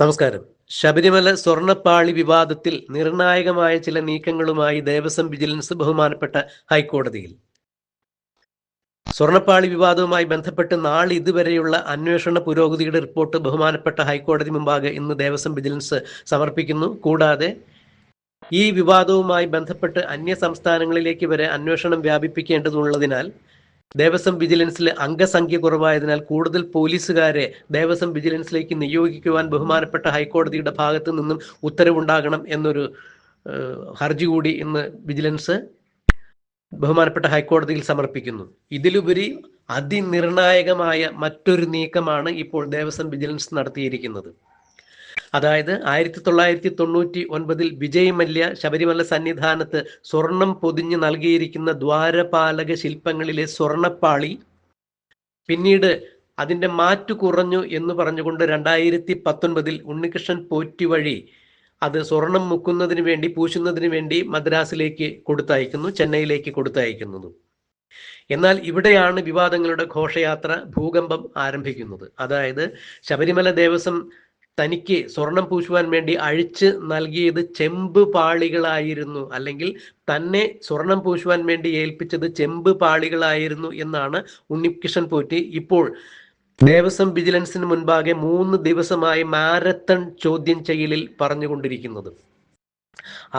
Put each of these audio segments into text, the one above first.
നമസ്കാരം. ശബരിമല സ്വർണപ്പാളി വിവാദത്തിൽ നിർണായകമായ ചില നീക്കങ്ങളുമായി ദേവസ്വം വിജിലൻസ് ബഹുമാനപ്പെട്ട ഹൈക്കോടതിയിൽ. സ്വർണപ്പാളി വിവാദവുമായി ബന്ധപ്പെട്ട് നാളെ ഇതുവരെയുള്ള അന്വേഷണ പുരോഗതിയുടെ റിപ്പോർട്ട് ബഹുമാനപ്പെട്ട ഹൈക്കോടതി മുമ്പാകെ ഇന്ന് ദേവസ്വം വിജിലൻസ് സമർപ്പിക്കുന്നു. കൂടാതെ ഈ വിവാദവുമായി ബന്ധപ്പെട്ട് അന്യ സംസ്ഥാനങ്ങളിലേക്ക് വരെ അന്വേഷണം വ്യാപിപ്പിക്കേണ്ടതുള്ളതിനാൽ ദേവസ്വം വിജിലൻസിൽ അംഗസംഖ്യ കുറവായതിനാൽ കൂടുതൽ പോലീസുകാരെ ദേവസ്വം വിജിലൻസിലേക്ക് നിയോഗിക്കുവാൻ ബഹുമാനപ്പെട്ട ഹൈക്കോടതിയുടെ ഭാഗത്തു നിന്നും ഉത്തരവുണ്ടാകണം എന്നൊരു ഹർജി കൂടി ഇന്ന് വിജിലൻസ് ബഹുമാനപ്പെട്ട ഹൈക്കോടതിയിൽ സമർപ്പിക്കുന്നു. ഇതിലുപരി അതിനിർണായകമായ മറ്റൊരു നീക്കമാണ് ഇപ്പോൾ ദേവസ്വം വിജിലൻസ് നടത്തിയിരിക്കുന്നത്. അതായത് ആയിരത്തി തൊള്ളായിരത്തി തൊണ്ണൂറ്റി ഒൻപതിൽ വിജയ് മല്യ ശബരിമല സന്നിധാനത്ത് സ്വർണം പൊതിഞ്ഞ് നൽകിയിരിക്കുന്ന ദ്വാരപാലക ശില്പങ്ങളിലെ സ്വർണപ്പാളി പിന്നീട് അതിന്റെ മാറ്റു കുറഞ്ഞു എന്ന് പറഞ്ഞുകൊണ്ട് രണ്ടായിരത്തി പത്തൊൻപതിൽ ഉണ്ണികൃഷ്ണൻ പോറ്റി വഴി അത് സ്വർണം മുക്കുന്നതിന് വേണ്ടി പൂശുന്നതിന് വേണ്ടി മദ്രാസിലേക്ക് കൊടുത്തയക്കുന്നു ചെന്നൈയിലേക്ക് കൊടുത്തയക്കുന്നത്. എന്നാൽ ഇവിടെയാണ് വിവാദങ്ങളുടെ ഘോഷയാത്ര ഭൂകമ്പം ആരംഭിക്കുന്നത്. അതായത് ശബരിമല ദേവസ്വം തനിക്ക് സ്വർണം പൂശുവാൻ വേണ്ടി അഴിച്ച് നൽകിയത് ചെമ്പ് പാളികളായിരുന്നു. അല്ലെങ്കിൽ തന്നെ സ്വർണം പൂശുവാൻ വേണ്ടി ഏൽപ്പിച്ചത് ചെമ്പ് പാളികളായിരുന്നു എന്നാണ് ഉണ്ണികൃഷ്ണൻ പോറ്റി. ഇപ്പോൾ ദേവസ്വം വിജിലൻസിന് മുൻപാകെ മൂന്ന് ദിവസമായി മാരത്തൺ ചോദ്യം ചെയ്യലിൽ പറഞ്ഞുകൊണ്ടിരിക്കുന്നത്.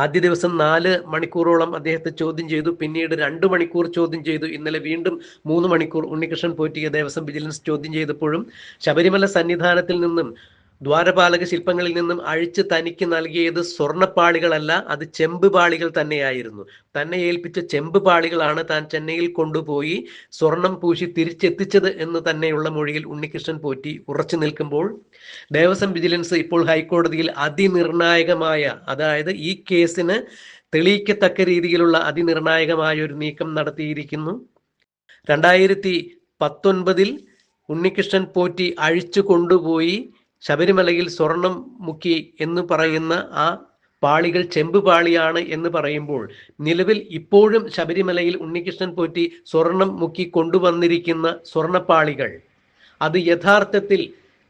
ആദ്യ ദിവസം നാല് മണിക്കൂറോളം അദ്ദേഹത്തെ ചോദ്യം ചെയ്തു. പിന്നീട് രണ്ട് മണിക്കൂർ ചോദ്യം ചെയ്തു. ഇന്നലെ വീണ്ടും മൂന്ന് മണിക്കൂർ ഉണ്ണികൃഷ്ണൻ പോറ്റിയെ ദേവസ്വം വിജിലൻസ് ചോദ്യം ചെയ്തപ്പോഴും ശബരിമല സന്നിധാനത്തിൽ നിന്നും ദ്വാരപാലക ശില്പങ്ങളിൽ നിന്നും അഴിച്ച് തനിക്ക് നൽകിയത് സ്വർണപ്പാളികളല്ല അത് ചെമ്പ് പാളികൾ തന്നെയായിരുന്നു. തന്നെ ഏൽപ്പിച്ച ചെമ്പ് പാളികളാണ് താൻ ചെന്നൈയിൽ കൊണ്ടുപോയി സ്വർണം പൂശി തിരിച്ചെത്തിച്ചത് എന്ന് തന്നെയുള്ള മൊഴിയിൽ ഉണ്ണികൃഷ്ണൻ പോറ്റി ഉറച്ചു നിൽക്കുമ്പോൾ ദേവസ്വം വിജിലൻസ് ഇപ്പോൾ ഹൈക്കോടതിയിൽ അതിനിർണായകമായ അതായത് ഈ കേസിന് തെളിയിക്കത്തക്ക രീതിയിലുള്ള അതിനിർണായകമായ ഒരു നീക്കം നടത്തിയിരിക്കുന്നു. രണ്ടായിരത്തി പത്തൊൻപതിൽ ഉണ്ണികൃഷ്ണൻ പോറ്റി അഴിച്ചു കൊണ്ടുപോയി ശബരിമലയിൽ സ്വർണം മുക്കി എന്ന് പറയുന്ന ആ പാളികൾ ചെമ്പ് പാളിയാണ് എന്ന് പറയുമ്പോൾ നിലവിൽ ഇപ്പോഴും ശബരിമലയിൽ ഉണ്ണികൃഷ്ണൻ പോറ്റി സ്വർണം മുക്കി കൊണ്ടുവന്നിരിക്കുന്ന സ്വർണപ്പാളികൾ. അത് യഥാർത്ഥത്തിൽ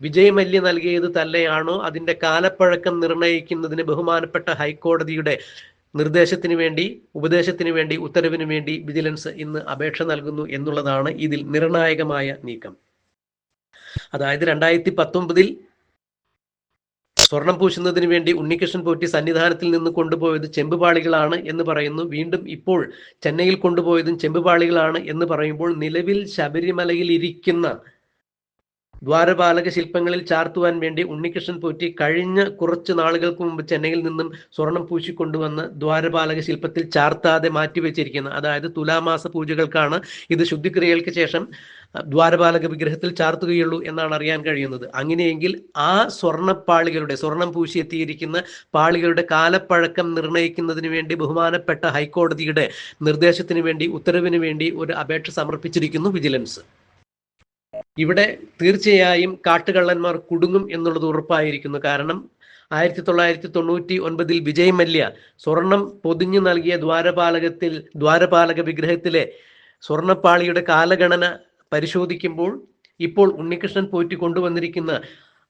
വിജയമല്യ നൽകിയത് തന്നെയാണോ? അതിന്റെ കാലപ്പഴക്കം നിർണയിക്കുന്നതിന് ബഹുമാനപ്പെട്ട ഹൈക്കോടതിയുടെ നിർദ്ദേശത്തിന് വേണ്ടി ഉപദേശത്തിന് വേണ്ടി ഉത്തരവിന് വേണ്ടി വിജിലൻസ് ഇന്ന് അപേക്ഷ നൽകുന്നു എന്നുള്ളതാണ് ഇതിൽ നിർണായകമായ നീക്കം. അതായത് രണ്ടായിരത്തി പത്തൊമ്പതിൽ സ്വർണം പൂശുന്നതിന് വേണ്ടി ഉണ്ണികൃഷ്ണൻ പോറ്റി സന്നിധാനത്തിൽ നിന്ന് കൊണ്ടുപോയത് ചെമ്പുപാളികളാണ് എന്ന് പറയുന്നു. വീണ്ടും ഇപ്പോൾ ചെന്നൈയിൽ കൊണ്ടുപോയതും ചെമ്പുപാളികളാണ് എന്ന് പറയുമ്പോൾ നിലവിൽ ശബരിമലയിൽ ഇരിക്കുന്ന ദ്വാരപാലക ശില്പങ്ങളിൽ ചാർത്തുവാൻ വേണ്ടി ഉണ്ണികൃഷ്ണൻ പോറ്റി കഴിഞ്ഞ കുറച്ച് നാളുകൾക്ക് മുമ്പ് ചെന്നൈയിൽ നിന്നും സ്വർണം പൂശിക്കൊണ്ടുവന്ന് ദ്വാരപാലക ശില്പത്തിൽ ചാർത്താതെ മാറ്റിവെച്ചിരിക്കുന്ന. അതായത് തുലാമാസ പൂജകൾക്കാണ് ഇത് ശുദ്ധിക്രിയകൾക്ക് ശേഷം ദ്വാരപാലക വിഗ്രഹത്തിൽ ചാർത്തുകയുള്ളൂ എന്നാണ് അറിയാൻ കഴിയുന്നത്. അങ്ങനെയെങ്കിൽ ആ സ്വർണപ്പാളികളുടെ സ്വർണം പൂശിയെത്തിയിരിക്കുന്ന പാളികളുടെ കാലപ്പഴക്കം നിർണയിക്കുന്നതിന് വേണ്ടി ബഹുമാനപ്പെട്ട ഹൈക്കോടതിയുടെ നിർദ്ദേശത്തിന് വേണ്ടി ഉത്തരവിന് വേണ്ടി ഒരു അപേക്ഷ സമർപ്പിച്ചിരിക്കുന്നു വിജിലൻസ്. ഇവിടെ തീർച്ചയായും കാട്ടുകള്ളന്മാർ കുടുങ്ങും എന്നുള്ളത് ഉറപ്പായിരിക്കുന്നു. കാരണം ആയിരത്തി തൊള്ളായിരത്തി തൊണ്ണൂറ്റി ഒൻപതിൽ വിജയ് മല്യ സ്വർണം പൊതിഞ്ഞു നൽകിയ ദ്വാരപാലകത്തിൽ ദ്വാരപാലക വിഗ്രഹത്തിലെ സ്വർണപ്പാളിയുടെ കാലഗണന പരിശോധിക്കുമ്പോൾ ഇപ്പോൾ ഉണ്ണികൃഷ്ണൻ പോറ്റി കൊണ്ടുവന്നിരിക്കുന്ന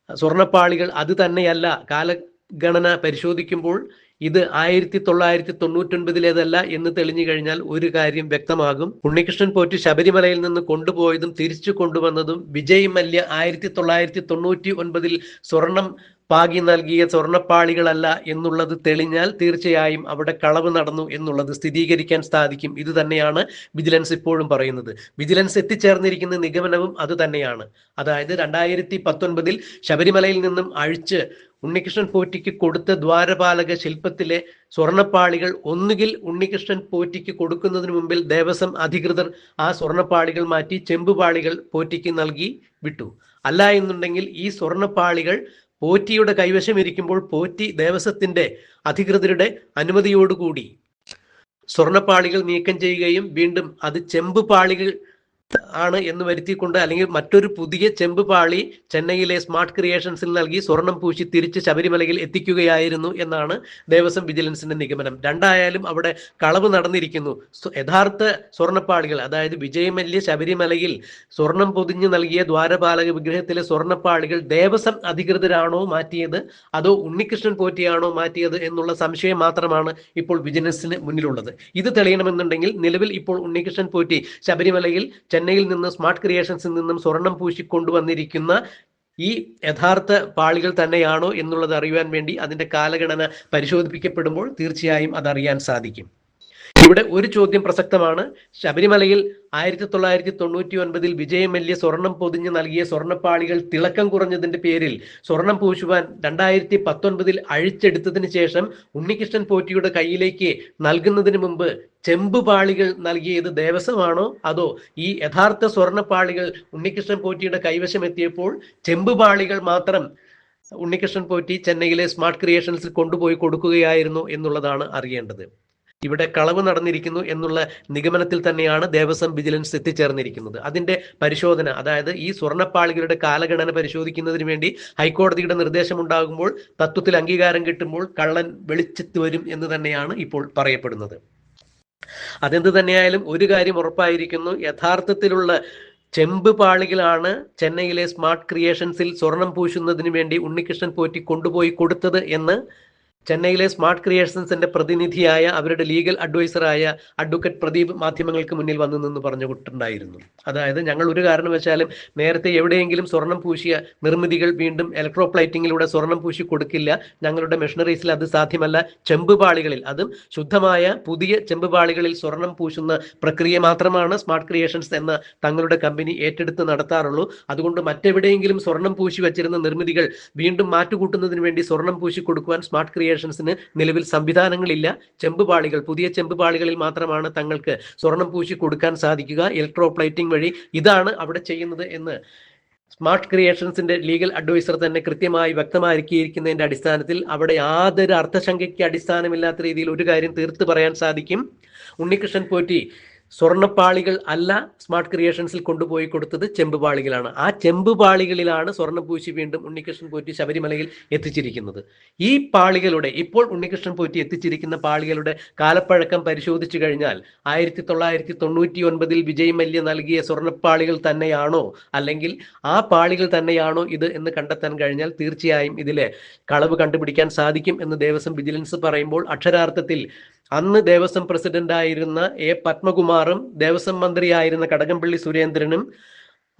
സ്വർണപ്പാളികൾ അത് തന്നെയല്ല. കാലഗണന പരിശോധിക്കുമ്പോൾ ഇത് ആയിരത്തി തൊള്ളായിരത്തി തൊണ്ണൂറ്റൊൻപതിലേതല്ല എന്ന് തെളിഞ്ഞു കഴിഞ്ഞാൽ ഒരു കാര്യം വ്യക്തമാകും. ഉണ്ണികൃഷ്ണൻ പോറ്റി ശബരിമലയിൽ നിന്ന് കൊണ്ടുപോയതും തിരിച്ചു കൊണ്ടുവന്നതും വിജയ് മല്യ ആയിരത്തി തൊള്ളായിരത്തി തൊണ്ണൂറ്റി ഒൻപതിൽ സ്വർണം പാകി നൽകിയ സ്വർണപ്പാളികളല്ല എന്നുള്ളത് തെളിഞ്ഞാൽ തീർച്ചയായും അവിടെ കളവ് നടന്നു എന്നുള്ളത് സ്ഥിരീകരിക്കാൻ സാധിക്കും. ഇത് തന്നെയാണ് വിജിലൻസ് ഇപ്പോഴും പറയുന്നത്. വിജിലൻസ് എത്തിച്ചേർന്നിരിക്കുന്ന നിഗമനവും അത് തന്നെയാണ്. അതായത് രണ്ടായിരത്തി പത്തൊൻപതിൽ ശബരിമലയിൽ നിന്നും അഴിച്ച് ഉണ്ണികൃഷ്ണൻ പോറ്റിക്ക് കൊടുത്ത ദ്വാരപാലക ശില്പത്തിലെ സ്വർണപ്പാളികൾ ഒന്നുകിൽ ഉണ്ണികൃഷ്ണൻ പോറ്റിക്ക് കൊടുക്കുന്നതിന് മുമ്പിൽ ദേവസ്വം അധികൃതർ ആ സ്വർണപ്പാളികൾ മാറ്റി ചെമ്പുപാളികൾ പോറ്റിക്ക് നൽകി വിട്ടു. അല്ല എന്നുണ്ടെങ്കിൽ ഈ സ്വർണപ്പാളികൾ പോറ്റിയുടെ കൈവശം ഇരിക്കുമ്പോൾ പോറ്റി ദേവസ്വത്തിന്റെ അധികൃതരുടെ അനുമതിയോടുകൂടി സ്വർണപ്പാളികൾ നീക്കം ചെയ്യുകയും വീണ്ടും അത് ചെമ്പ് പാളികൾ ആണ് എന്ന് വരുത്തിക്കൊണ്ട് അല്ലെങ്കിൽ മറ്റൊരു പുതിയ ചെമ്പ് പാളി ചെന്നൈയിലെ സ്മാർട്ട് ക്രിയേഷൻസിൽ നൽകി സ്വർണം പൂശി തിരിച്ച് ശബരിമലയിൽ എത്തിക്കുകയായിരുന്നു എന്നാണ് ദേവസ്വം വിജിലൻസിന്റെ നിഗമനം. രണ്ടായാലും അവിടെ കളവ് നടന്നിരിക്കുന്നു. യഥാർത്ഥ സ്വർണപ്പാളികൾ അതായത് വിജയമല്യ ശബരിമലയിൽ സ്വർണം പൊതിഞ്ഞു നൽകിയ ദ്വാരപാലക വിഗ്രഹത്തിലെ സ്വർണപ്പാളികൾ ദേവസ്വം അധികൃതരാണോ മാറ്റിയത്? അതോ ഉണ്ണികൃഷ്ണൻ പോറ്റിയാണോ മാറ്റിയത് എന്നുള്ള സംശയം മാത്രമാണ് ഇപ്പോൾ വിജിലൻസിന് മുന്നിലുള്ളത്. ഇത് തെളിയണമെന്നുണ്ടെങ്കിൽ നിലവിൽ ഇപ്പോൾ ഉണ്ണികൃഷ്ണൻ പോറ്റി ശബരിമലയിൽ ചെന്നൈയിൽ നിന്ന് സ്മാർട്ട് ക്രിയേഷൻസിൽ നിന്നും സ്വർണം പൂശിക്കൊണ്ടുവന്നിരിക്കുന്ന ഈ യഥാർത്ഥ പാളികൾ തന്നെയാണോ എന്നുള്ളത് അറിയുവാൻ വേണ്ടി അതിന്റെ കാലഗണന പരിശോധിപ്പിക്കപ്പെടുമ്പോൾ തീർച്ചയായും അതറിയാൻ സാധിക്കും. ഇവിടെ ഒരു ചോദ്യം പ്രസക്തമാണ്. ശബരിമലയിൽ ആയിരത്തി തൊള്ളായിരത്തി തൊണ്ണൂറ്റി ഒൻപതിൽ വിജയമല്യ സ്വർണം പൊതിഞ്ഞ് നൽകിയ സ്വർണപ്പാളികൾ തിളക്കം കുറഞ്ഞതിന്റെ പേരിൽ സ്വർണം പൂശുവാൻ രണ്ടായിരത്തി പത്തൊൻപതിൽ അഴിച്ചെടുത്തതിന് ശേഷം ഉണ്ണികൃഷ്ണൻ പോറ്റിയുടെ കയ്യിലേക്ക് നൽകുന്നതിന് മുമ്പ് ചെമ്പ് പാളികൾ നൽകിയത് ദേവസ്വമാണോ? അതോ ഈ യഥാർത്ഥ സ്വർണപ്പാളികൾ ഉണ്ണികൃഷ്ണൻ പോറ്റിയുടെ കൈവശം എത്തിയപ്പോൾ ചെമ്പ് പാളികൾ മാത്രം ഉണ്ണികൃഷ്ണൻ പോറ്റി ചെന്നൈയിലെ സ്മാർട്ട് ക്രിയേഷൻസിൽ കൊണ്ടുപോയി കൊടുക്കുകയായിരുന്നു എന്നുള്ളതാണ് അറിയേണ്ടത്. ഇവിടെ കളവ് നടന്നിരിക്കുന്നു എന്നുള്ള നിഗമനത്തിൽ തന്നെയാണ് ദേവസ്വം വിജിലൻസ് എത്തിച്ചേർന്നിരിക്കുന്നത്. അതിന്റെ പരിശോധന അതായത് ഈ സ്വർണപ്പാളികളുടെ കാലഗണന പരിശോധിക്കുന്നതിന് വേണ്ടി ഹൈക്കോടതിയുടെ നിർദ്ദേശം ഉണ്ടാകുമ്പോൾ തത്വത്തിൽ അംഗീകാരം കിട്ടുമ്പോൾ കള്ളൻ വെളിച്ചത്ത് വരും എന്ന് തന്നെയാണ് ഇപ്പോൾ പറയപ്പെടുന്നത്. അതെന്ത് തന്നെയായാലും ഒരു കാര്യം ഉറപ്പായിരിക്കുന്നു യഥാർത്ഥത്തിലുള്ള ചെമ്പ് പാളികളാണ് ചെന്നൈയിലെ സ്മാർട്ട് ക്രിയേഷൻസിൽ സ്വർണം പൂശുന്നതിന് വേണ്ടി ഉണ്ണികൃഷ്ണൻ പോറ്റി കൊണ്ടുപോയി കൊടുത്തത് എന്ന് ചെന്നൈയിലെ സ്മാർട്ട് ക്രിയേഷൻസിന്റെ പ്രതിനിധിയായ അവരുടെ ലീഗൽ അഡ്വൈസറായ അഡ്വക്കേറ്റ് പ്രദീപ് മാധ്യമങ്ങൾക്ക് മുന്നിൽ വന്നു നിന്ന് പറഞ്ഞുകൊണ്ടുണ്ടായിരുന്നു. അതായത് ഞങ്ങൾ ഒരു കാരണവശാലും നേരത്തെ എവിടെയെങ്കിലും സ്വർണം പൂശിയ നിർമ്മിതികൾ വീണ്ടും ഇലക്ട്രോപ്ലൈറ്റിങ്ങിലൂടെ സ്വർണം പൂശി കൊടുക്കില്ല. ഞങ്ങളുടെ മെഷീനറീസിൽ അത് സാധ്യമല്ല. ചെമ്പ് പാളികളിൽ അതും ശുദ്ധമായ പുതിയ ചെമ്പ് പാളികളിൽ സ്വർണം പൂശുന്ന പ്രക്രിയ മാത്രമാണ് സ്മാർട്ട് ക്രിയേഷൻസ് എന്ന തങ്ങളുടെ കമ്പനി ഏറ്റെടുത്ത് നടത്താറുള്ളൂ. അതുകൊണ്ട് മറ്റെവിടെയെങ്കിലും സ്വർണം പൂശി വച്ചിരുന്ന നിർമ്മിതികൾ വീണ്ടും മാറ്റുകൂട്ടുന്നതിന് വേണ്ടി സ്വർണം പൂശി കൊടുക്കുവാൻ സ്മാർട്ട് ക്രിയേഷൻസിന് നിലവിൽ സംവിധാനങ്ങളില്ല. ചെമ്പുപാളികൾ പുതിയ ചെമ്പുപാളികളിൽ മാത്രമാണ് തങ്ങൾക്ക് സ്വർണം പൂശി കൊടുക്കാൻ സാധിക്കുക. ഇലക്ട്രോപ്ലൈറ്റിംഗ് വഴി ഇതാണ് അവിടെ ചെയ്യുന്നത് എന്ന് സ്മാർട്ട് ക്രിയേഷൻസിന്റെ ലീഗൽ അഡ്വൈസർ തന്നെ കൃത്യമായി വ്യക്തമാക്കിയിരിക്കുന്നതിന്റെ അടിസ്ഥാനത്തിൽ അവിടെ യാതൊരു അർത്ഥശങ്കയ്ക്ക് അടിസ്ഥാനമില്ലാത്ത രീതിയിൽ ഒരു കാര്യം തീർത്ത് പറയാൻ സാധിക്കും. ഉണ്ണികൃഷ്ണൻ പോറ്റി സ്വർണപ്പാളികൾ അല്ല സ്മാർട്ട് ക്രിയേഷൻസിൽ കൊണ്ടുപോയി കൊടുത്തത് ചെമ്പ് പാളികളാണ് ആ ചെമ്പുപാളികളിലാണ് സ്വർണം പൂശി വീണ്ടും ഉണ്ണികൃഷ്ണൻ പോറ്റി ശബരിമലയിൽ എത്തിച്ചിരിക്കുന്നത്. ഈ പാളികളുടെ ഇപ്പോൾ ഉണ്ണികൃഷ്ണൻ പോറ്റി എത്തിച്ചിരിക്കുന്ന പാളികളുടെ കാലപ്പഴക്കം പരിശോധിച്ചു കഴിഞ്ഞാൽ ആയിരത്തി തൊള്ളായിരത്തി തൊണ്ണൂറ്റി ഒൻപതിൽ വിജയ് മല്യ നൽകിയ സ്വർണപ്പാളികൾ തന്നെയാണോ? അല്ലെങ്കിൽ ആ പാളികൾ തന്നെയാണോ ഇത് എന്ന് കണ്ടെത്താൻ കഴിഞ്ഞാൽ തീർച്ചയായും ഇതിലെ കളവ് കണ്ടുപിടിക്കാൻ സാധിക്കും എന്ന് ദേവസ്വം വിജിലൻസ് പറയുമ്പോൾ അക്ഷരാർത്ഥത്തിൽ അന്ന് ദേവസ്വം പ്രസിഡന്റായിരുന്ന എ പത്മകുമാറും ദേവസ്വം മന്ത്രിയായിരുന്ന കടകംപള്ളി സുരേന്ദ്രനും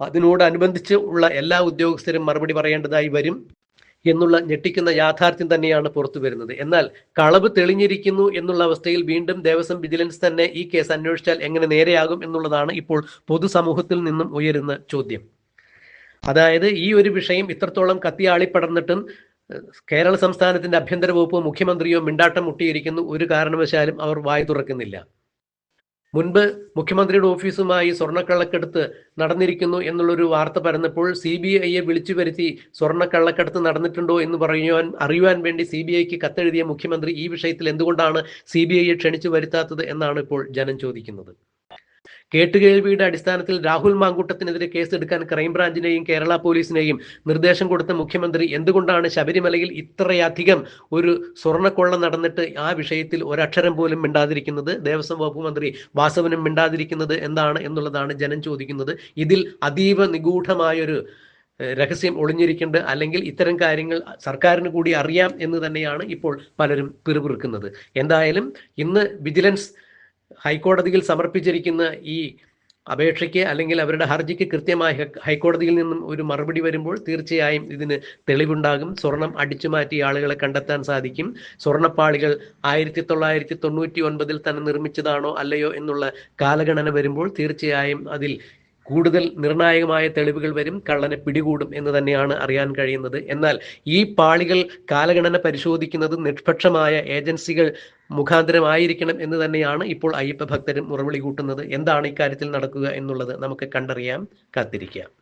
അതിനോടനുബന്ധിച്ച് ഉള്ള എല്ലാ ഉദ്യോഗസ്ഥരും മറുപടി പറയേണ്ടതായി വരും എന്നുള്ള ഞെട്ടിക്കുന്ന യാഥാർത്ഥ്യം തന്നെയാണ് പുറത്തു വരുന്നത്. എന്നാൽ കളവ് തെളിഞ്ഞിരിക്കുന്നു എന്നുള്ള അവസ്ഥയിൽ വീണ്ടും ദേവസ്വം വിജിലൻസ് തന്നെ ഈ കേസ് അന്വേഷിച്ചാൽ എങ്ങനെ നേരെയാകും എന്നുള്ളതാണ് ഇപ്പോൾ പൊതുസമൂഹത്തിൽ നിന്നും ഉയരുന്ന ചോദ്യം. അതായത് ഈ ഒരു വിഷയം ഇത്രത്തോളം കത്തിയാളിപ്പടർന്നിട്ടും കേരള സംസ്ഥാനത്തിന്റെ ആഭ്യന്തര വകുപ്പോ മുഖ്യമന്ത്രിയോ മിണ്ടാട്ടം മുട്ടിയിരിക്കുന്നു. ഒരു കാരണവശാലും അവർ വായി തുറക്കുന്നില്ല. മുൻപ് മുഖ്യമന്ത്രിയുടെ ഓഫീസുമായി സ്വർണക്കള്ളക്കടത്ത് നടന്നിരിക്കുന്നു എന്നുള്ളൊരു വാർത്ത പരന്നപ്പോൾ സി ബി ഐയെ വിളിച്ചു വരുത്തി സ്വർണക്കള്ളക്കടത്ത് നടന്നിട്ടുണ്ടോ എന്ന് പറയുവാൻ അറിയുവാൻ വേണ്ടി സി ബി ഐക്ക് കത്തെഴുതിയ മുഖ്യമന്ത്രി ഈ വിഷയത്തിൽ എന്തുകൊണ്ടാണ് സി ബി ഐയെ ക്ഷണിച്ചു വരുത്താത്തത് എന്നാണ് ഇപ്പോൾ ജനം ചോദിക്കുന്നത്. കേട്ടുകേൾവിയുടെ അടിസ്ഥാനത്തിൽ രാഹുൽ മാങ്കൂട്ടത്തിനെതിരെ കേസെടുക്കാൻ ക്രൈംബ്രാഞ്ചിനെയും കേരള പോലീസിനെയും നിർദ്ദേശം കൊടുത്ത മുഖ്യമന്ത്രി എന്തുകൊണ്ടാണ് ശബരിമലയിൽ ഇത്രയധികം ഒരു സ്വർണക്കൊള്ള നടന്നിട്ട് ആ വിഷയത്തിൽ ഒരക്ഷരം പോലും മിണ്ടാതിരിക്കുന്നത്? ദേവസ്വം വകുപ്പ് മന്ത്രി വാസവനും മിണ്ടാതിരിക്കുന്നത് എന്താണ് എന്നുള്ളതാണ് ജനം ചോദിക്കുന്നത്. ഇതിൽ അതീവ നിഗൂഢമായൊരു രഹസ്യം ഒളിഞ്ഞിരിക്കേണ്ട അല്ലെങ്കിൽ ഇത്തരം കാര്യങ്ങൾ സർക്കാരിന് കൂടി അറിയാം എന്ന് തന്നെയാണ് ഇപ്പോൾ പലരും പിറുപിറുക്കുന്നത്. എന്തായാലും ഇന്ന് വിജിലൻസ് ഹൈക്കോടതിയിൽ സമർപ്പിച്ചിരിക്കുന്ന ഈ അപേക്ഷയ്ക്ക് അല്ലെങ്കിൽ അവരുടെ ഹർജിക്ക് കൃത്യമായി ഹൈക്കോടതിയിൽ നിന്നും ഒരു മറുപടി വരുമ്പോൾ തീർച്ചയായും ഇതിന് തെളിവുണ്ടാകും. സ്വർണം അടിച്ചു മാറ്റിയ ആളുകളെ കണ്ടെത്താൻ സാധിക്കും. സ്വർണപ്പാളികൾ ആയിരത്തി തൊള്ളായിരത്തി തൊണ്ണൂറ്റി ഒൻപതിൽ തന്നെ നിർമ്മിച്ചതാണോ അല്ലയോ എന്നുള്ള കാലഗണന വരുമ്പോൾ തീർച്ചയായും അതിൽ കൂടുതൽ നിർണായകമായ തെളിവുകൾ വരും കള്ളനെ പിടികൂടും എന്ന് തന്നെയാണ് അറിയാൻ കഴിയുന്നത്. എന്നാൽ ഈ പാളികൾ കാലഗണന പരിശോധിക്കുന്നത് നിഷ്പക്ഷമായ ഏജൻസികൾ മുഖാന്തരമായിരിക്കണം എന്ന് തന്നെയാണ് ഇപ്പോൾ അയ്യപ്പ ഭക്തരും മുറവിളി കൂട്ടുന്നത്. എന്താണ് ഇക്കാര്യത്തിൽ നടക്കുക എന്നുള്ളത് നമുക്ക് കണ്ടറിയാം കാത്തിരിക്കാം.